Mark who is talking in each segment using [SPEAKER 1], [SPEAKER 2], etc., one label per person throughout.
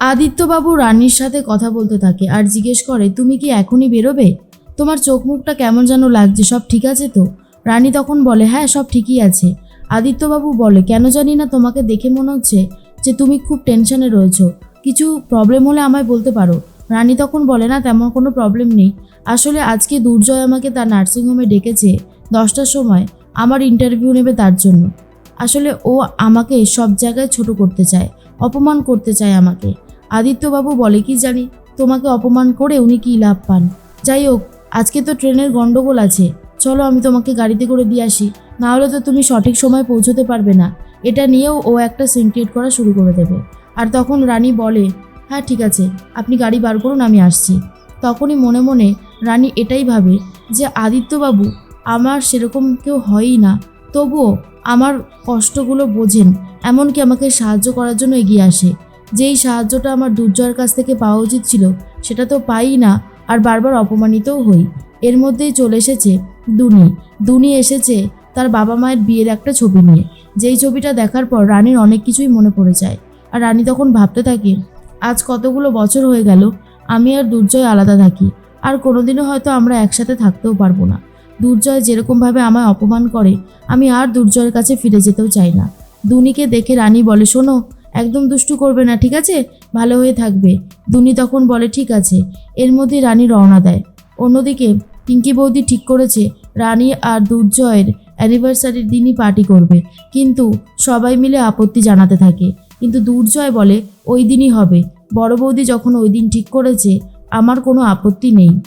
[SPEAKER 1] আদিত্যবাবু রানীর সাথে কথা বলতে থাকে আর জিজ্ঞেস করে, তুমি কি এখনই বেরোবে? তোমার চোখ মুখটা কেমন যেন লাগছে, সব ঠিক আছে তো? রানী তখন বলে হ্যাঁ সব ঠিকই আছে। আদিত্যবাবু বলে, কেন জানি না, তোমাকে দেখে মনে হচ্ছে যে তুমি খুব টেনশনে রয়েছো। কিছু প্রবলেম হলে আমায় বলতে পারো? রানী তখন বলে, না, তেমন কোনো প্রবলেম নেই। আসলে আজকে দুর্জয় আমাকে তার নার্সিংহোমে ডেকেছে দশটার সময়। আমার ইন্টারভিউ নেবে তার জন্য। আসলে ও আমাকে সব জায়গায় ছোট করতে চায়, অপমান করতে চায় আমাকে। আদিত্যবাবু বলে, কি জানি? তোমাকে অপমান করে উনি কী লাভ পান? যাই হোক, আজকে তো ট্রেনের গন্ডগোল আছে। চলো আমি তোমাকে গাড়িতে করে দিয়ে আসি। না হলে তো তুমি সঠিক সময় পৌঁছতে পারবে না। এটা নিয়েও ও একটা সিনক্রিয়েট করা শুরু করে দেবে। আর তখন রানী বলে হ্যাঁ ঠিক আছে। আপনি গাড়ি বার করুন, আমি আসছি। তখনই মনে মনে রানী এটাই ভাবে যে, আদিত্যবাবু, আমার সেরকম কেউ হয়ই না। তবুও আমার কষ্টগুলো বোঝেন। এমনকি আমাকে সাহায্য করার জন্য এগিয়ে আসে। যেই সাহায্যটা আমার দুর্জয়ের কাছ থেকে পাওয়া উচিত ছিল, সেটা তো পাই না, আর বারবার অপমানিতও হই। এর মধ্যেই চলে এসেছে দুনি। দুনি এসেছে তার বাবা মায়ের বিয়ের একটা ছবি নিয়ে। যেই ছবিটা দেখার পর রানীর অনেক কিছুই মনে পড়ে যায়, আর রানী তখন ভাবতে থাকে, আজ কতগুলো বছর হয়ে গেল, আমি আর দুর্জয় আলাদা থাকি, আর কোনোদিনও হয়তো আমরা একসাথে থাকতেও পারব না। দুর্জয় যেরকমভাবে আমায় অপমান করে, আমি আর দুর্জয়ের কাছে ফিরে যেতেও চাই না। দুনিকে দেখে রানী বলে, শোনো একদম দুষ্টু করবে না, ঠিক আছে? ভালো হয়ে থাকবে। দুনি তখন বলে, ঠিক আছে। এর মধ্যে রানী রওনা দেয়। অন্যদিকে পিঙ্কি বৌদি ঠিক করেছে, রানী আর দুর্জয়ের অ্যানিভার্সারির দিনই পার্টি করবে। কিন্তু সবাই মিলে আপত্তি জানাতে থাকে। কিন্তু দুর্জয় বলে, ওই দিনই হবে। বড় বৌদি যখন ওই দিন ঠিক করেছে, আমার কোনো আপত্তি নেই।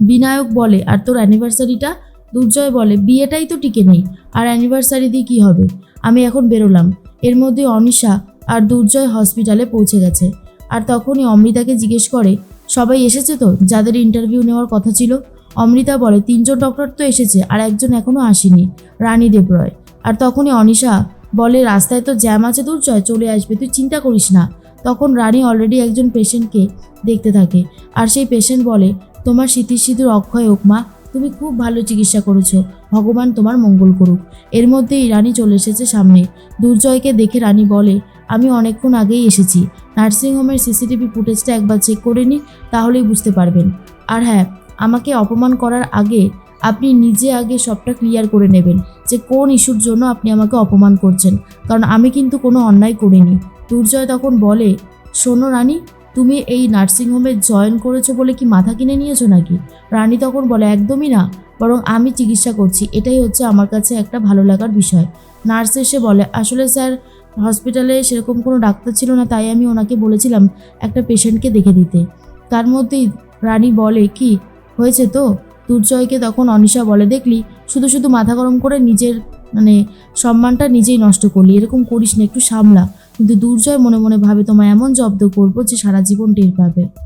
[SPEAKER 1] বিনায়ক বলে, আর তোর অ্যানিভার্সারিটা দুর্জয় বলে, বিয়েটাই তো টিকে নেই। আর অ্যানিভার্সারি দিয়ে কী হবে? আমি এখন বেরোলাম। এর মধ্যে অনিশা আর দুর্জয় হসপিটালে পৌঁছে গেছে। আর তখনই অমৃতাকে জিজ্ঞেস করে, সবাই এসেছে তো? যাদের ইন্টারভিউ নেওয়ার কথা ছিল? অমৃতা বলে, তিনজন ডক্টর তো এসেছে, আর একজন এখনও আসেনি, রানী দেবরয়। আর তখনই অনিশা বলে, রাস্তায় তো জ্যাম আছে দুর্জয়, চলে আসবে, তুই চিন্তা করিস না। তখন রানী অলরেডি একজন পেশেন্টকে দেখতে থাকে। আর সেই পেশেন্ট বলে, তোমার স্মৃতির সিঁদুর অক্ষয় হোক মা, তুমি খুব ভালো চিকিৎসা করেছ, ভগবান তোমার মঙ্গল করুক। এর মধ্যেই রানী চলে এসেছে সামনে। দুর্জয়কে দেখে রানী বলে আমি অনেকক্ষণ আগেই এসেছি। নার্সিংহোমের সিসিটিভি ফুটেজটা একবার চেক করে নিই তাহলেই বুঝতে পারবেন। আর হ্যাঁ আমাকে অপমান করার আগে আপনি নিজে আগে সবটা ক্লিয়ার করে নেবেন যে কোন ইস্যুর জন্য আপনি আমাকে অপমান করছেন। কারণ আমি কিন্তু কোনো অন্যায় করিনি। দুর্জয় তখন বলে, শোনো রানী, তুমি এই নার্সিংহোমে জয়েন করেছ বলে কি মাথা কিনে নিয়েছো নাকি? রানী তখন বলে, একদমই না, বরং আমি চিকিৎসা করছি। এটাই হচ্ছে আমার কাছে একটা ভালো লাগার বিষয়। নার্স এসে বলে, আসলে স্যার হসপিটালে সেরকম কোনো ডাক্তার ছিল না, তাই আমি ওনাকে বলেছিলাম একটা পেশেন্টকে দেখে দিতে। তার মধ্যেই রানী বলে, কি, হয়েছে তো? দুর্জয়কে তখন অনিশা বলে, দেখলি, শুধু শুধু মাথা গরম করে নিজের মানে সম্মানটা নিজেই নষ্ট করলি, এরকম করিস না, একটু সামলা। কিন্তু দুর্জয় মনে মনে ভাবে, তোমায় এমন জব্দ করব যে সারা জীবন টের পাবে।